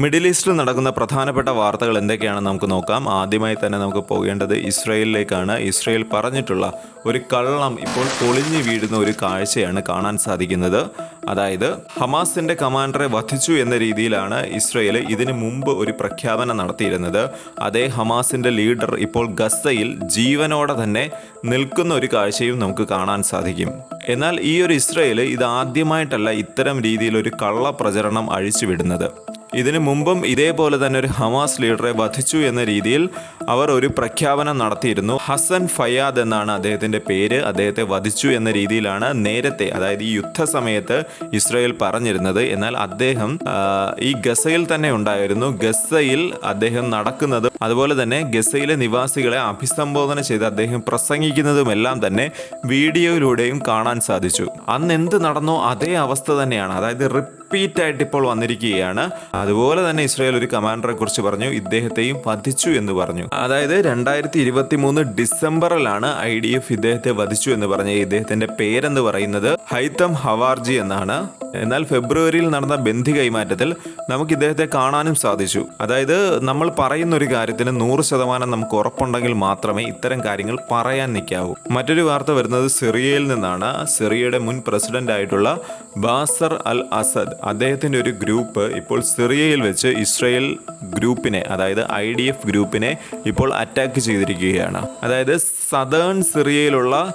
Middle ഈസ്റ്റിൽ നടക്കുന്ന പ്രധാനപ്പെട്ട വാർത്തകൾ എന്തൊക്കെയാണെന്ന് നമുക്ക് നോക്കാം. ആദ്യമായി തന്നെ നമുക്ക് പോകേണ്ടത് ഇസ്രയേലിലേക്കാണ്. ഇസ്രയേൽ പറഞ്ഞിട്ടുള്ള ഒരു കള്ളം ഇപ്പോൾ പൊളിഞ്ഞു വീഴുന്ന ഒരു കാഴ്ചയാണ് കാണാൻ സാധിക്കുന്നത്. അതായത് ഹമാസിന്റെ കമാൻഡറെ വധിച്ചു എന്ന രീതിയിലാണ് ഇസ്രയേൽ ഇതിനു മുമ്പ് ഒരു പ്രഖ്യാപനം നടത്തിയിരുന്നത്. അതേ ഹമാസിന്റെ ലീഡർ ഇപ്പോൾ ഗസയിൽ ജീവനോടെ തന്നെ നിൽക്കുന്ന ഒരു കാഴ്ചയും നമുക്ക് കാണാൻ സാധിക്കും. എന്നാൽ ഈ ഒരു ഇസ്രയേൽ ഇത് ആദ്യമായിട്ടല്ല ഇത്തരം രീതിയിൽ ഒരു കള്ള പ്രചരണം അഴിച്ചുവിടുന്നത്. ഇതിനു മുമ്പും ഇതേപോലെ തന്നെ ഒരു ഹമാസ് ലീഡറെ വധിച്ചു എന്ന രീതിയിൽ അവർ ഒരു പ്രഖ്യാപനം നടത്തിയിരുന്നു. ഹസൻ ഫയാദ് എന്നാണ് അദ്ദേഹത്തിന്റെ പേര്. അദ്ദേഹത്തെ വധിച്ചു എന്ന രീതിയിലാണ് നേരത്തെ അതായത് ഈ യുദ്ധസമയത്ത് ഇസ്രായേൽ പറഞ്ഞിരുന്നത്. എന്നാൽ അദ്ദേഹം ഈ ഗസയിൽ തന്നെ ഉണ്ടായിരുന്നു. ഗസയിൽ അദ്ദേഹം നടക്കുന്നതും അതുപോലെ തന്നെ ഗസയിലെ നിവാസികളെ അഭിസംബോധന ചെയ്ത് അദ്ദേഹം പ്രസംഗിക്കുന്നതുമെല്ലാം തന്നെ വീഡിയോയിലൂടെയും കാണാൻ സാധിച്ചു. അന്ന് എന്ത് നടന്നോ അതേ അവസ്ഥ തന്നെയാണ്. അതായത് റിപ്പീറ്റ് ആയിട്ട് ഇപ്പോൾ വന്നിരിക്കുകയാണ്. അതുപോലെ തന്നെ ഇസ്രായേൽ ഒരു കമാൻഡറെ കുറിച്ച് പറഞ്ഞു ഇദ്ദേഹത്തെയും വധിച്ചു എന്ന് പറഞ്ഞു. അതായത് രണ്ടായിരത്തി ഇരുപത്തി മൂന്ന് ഡിസംബറിലാണ് ഐ ഡി എഫ് ഇദ്ദേഹത്തെ വധിച്ചു എന്ന് പറഞ്ഞ ഇദ്ദേഹത്തിന്റെ പേരെന്ന് പറയുന്നത് ഹൈത്തം ഹവാർജി എന്നാണ്. എന്നാൽ ഫെബ്രുവരിയിൽ നടന്ന ബന്ധി കൈമാറ്റത്തിൽ നമുക്ക് ഇദ്ദേഹത്തെ കാണാനും സാധിച്ചു. അതായത് നമ്മൾ പറയുന്ന ഒരു കാര്യത്തിന് നൂറ് ശതമാനം നമുക്ക് ഉറപ്പുണ്ടെങ്കിൽ മാത്രമേ ഇത്തരം കാര്യങ്ങൾ പറയാൻ നിൽക്കാവൂ. മറ്റൊരു വാർത്ത വരുന്നത് സിറിയയിൽ നിന്നാണ്. സിറിയയുടെ മുൻ പ്രസിഡന്റ് ആയിട്ടുള്ള ബാസർ അൽ അസദ് അദ്ദേഹത്തിന്റെ ഒരു ഗ്രൂപ്പ് ഇപ്പോൾ സിറിയയിൽ വെച്ച് ഇസ്രയേൽ ഗ്രൂപ്പിനെ അതായത് ഐ ഡി എഫ് ഗ്രൂപ്പിനെ ഇപ്പോൾ അറ്റാക്ക് ചെയ്തിരിക്കുകയാണ്. അതായത് സദേൺ സിറിയയിലുള്ള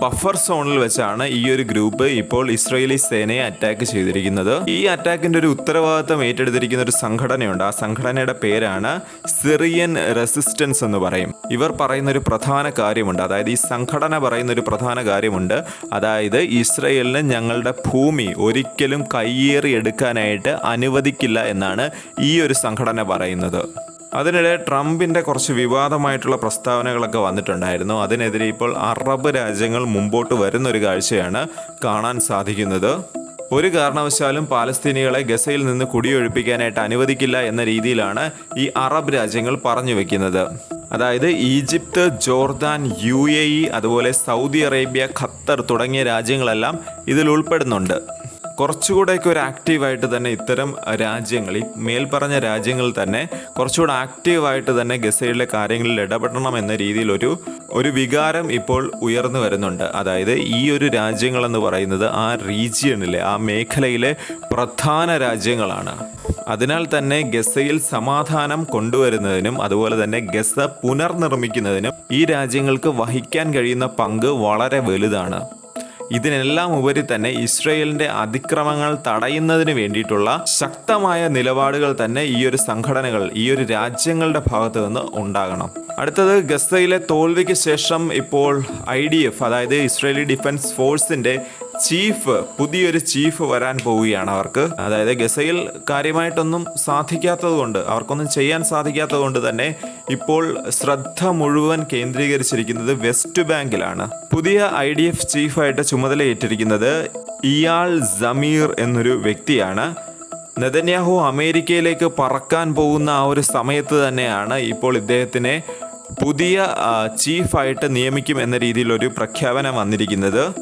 ബഫർ സോണിൽ വെച്ചാണ് ഈ ഒരു ഗ്രൂപ്പ് ഇപ്പോൾ ഇസ്രയേലി സേനയെ അറ്റാക്ക് ചെയ്തിരിക്കുന്നത്. ഈ അറ്റാക്കിന്റെ ഒരു ഉത്തരവാദിത്തം ഏറ്റെടുത്തിരിക്കുന്ന ഒരു സംഘടനയുണ്ട്. ആ സംഘടനയുടെ പേരാണ് സിറിയൻ റെസിസ്റ്റൻസ് എന്ന് പറയും. ഇവർ പറയുന്ന ഒരു പ്രധാന കാര്യമുണ്ട്. അതായത് ഈ സംഘടന പറയുന്ന ഒരു പ്രധാന കാര്യമുണ്ട്. അതായത് ഇസ്രയേലിന് ഞങ്ങളുടെ ഭൂമി ഒരിക്കലും കയ്യേറി എടുക്കാനായിട്ട് അനുവദിക്കില്ല എന്നാണ് ഈ ഒരു സംഘടന പറയുന്നത്. അതിനിടെ ട്രംപിന്റെ കുറച്ച് വിവാദമായിട്ടുള്ള പ്രസ്താവനകളൊക്കെ വന്നിട്ടുണ്ടായിരുന്നു. അതിനെതിരെ ഇപ്പോൾ അറബ് രാജ്യങ്ങൾ മുമ്പോട്ട് വരുന്ന ഒരു കാഴ്ചയാണ് കാണാൻ സാധിക്കുന്നത്. ഒരു കാരണവശാലും പാലസ്തീനികളെ ഗസയിൽ നിന്ന് കുടിയൊഴിപ്പിക്കാനായിട്ട് അനുവദിക്കില്ല എന്ന രീതിയിലാണ് ഈ അറബ് രാജ്യങ്ങൾ പറഞ്ഞു വെക്കുന്നത്. അതായത് ഈജിപ്ത് ജോർദാൻ യു അതുപോലെ സൗദി അറേബ്യ ഖത്തർ തുടങ്ങിയ രാജ്യങ്ങളെല്ലാം ഇതിൽ ഉൾപ്പെടുന്നുണ്ട്. കുറച്ചുകൂടെയൊക്കെ ഒരു ആക്റ്റീവായിട്ട് തന്നെ ഇത്തരം രാജ്യങ്ങൾ ഈ മേൽപ്പറഞ്ഞ രാജ്യങ്ങൾ തന്നെ കുറച്ചുകൂടെ ആക്റ്റീവായിട്ട് തന്നെ ഗസയിലെ കാര്യങ്ങളിൽ ഇടപെടണം എന്ന രീതിയിലൊരു ഒരു ഒരു വികാരം ഇപ്പോൾ ഉയർന്നു വരുന്നുണ്ട്. അതായത് ഈ ഒരു രാജ്യങ്ങളെന്ന് പറയുന്നത് ആ റീജിയണിലെ ആ മേഖലയിലെ പ്രധാന രാജ്യങ്ങളാണ്. അതിനാൽ തന്നെ ഗസയിൽ സമാധാനം കൊണ്ടുവരുന്നതിനും അതുപോലെ തന്നെ ഗസ പുനർനിർമ്മിക്കുന്നതിനും ഈ രാജ്യങ്ങൾക്ക് വഹിക്കാൻ കഴിയുന്ന പങ്ക് വളരെ വലുതാണ്. ഇതിനെല്ലാം ഉപരി തന്നെ ഇസ്രയേലിന്റെ അതിക്രമങ്ങൾ തടയുന്നതിന് വേണ്ടിയിട്ടുള്ള ശക്തമായ നിലപാടുകൾ തന്നെ ഈ ഒരു സംഘടനകൾ ഈ ഒരു രാജ്യങ്ങളുടെ ഭാഗത്ത് നിന്ന് ഉണ്ടാകണം. അടുത്തത് ഗസയിലെ തോൽവിക്ക് ശേഷം ഇപ്പോൾ ഐ ഡി എഫ് അതായത് ഇസ്രയേലി ഡിഫൻസ് ഫോഴ്സിന്റെ ചീഫ് പുതിയൊരു ചീഫ് വരാൻ പോവുകയാണ് അവർക്ക്. അതായത് ഗസയിൽ കാര്യമായിട്ടൊന്നും സാധിക്കാത്തതുകൊണ്ട് അവർക്കൊന്നും ചെയ്യാൻ സാധിക്കാത്തതുകൊണ്ട് തന്നെ ഇപ്പോൾ ശ്രദ്ധ മുഴുവൻ കേന്ദ്രീകരിച്ചിരിക്കുന്നത് വെസ്റ്റ് ബാങ്കിലാണ്. പുതിയ ഐ ഡി എഫ് ചീഫായിട്ട് ചുമതലയേറ്റിരിക്കുന്നത് ഇയാൾ സമീർ എന്നൊരു വ്യക്തിയാണ്. നെതന്യാഹു അമേരിക്കയിലേക്ക് പറക്കാൻ പോകുന്ന ആ ഒരു സമയത്ത് തന്നെയാണ് ഇപ്പോൾ ഇദ്ദേഹത്തിനെ പുതിയ ചീഫായിട്ട് നിയമിക്കും എന്ന രീതിയിലൊരു പ്രഖ്യാപനം വന്നിരിക്കുന്നത്.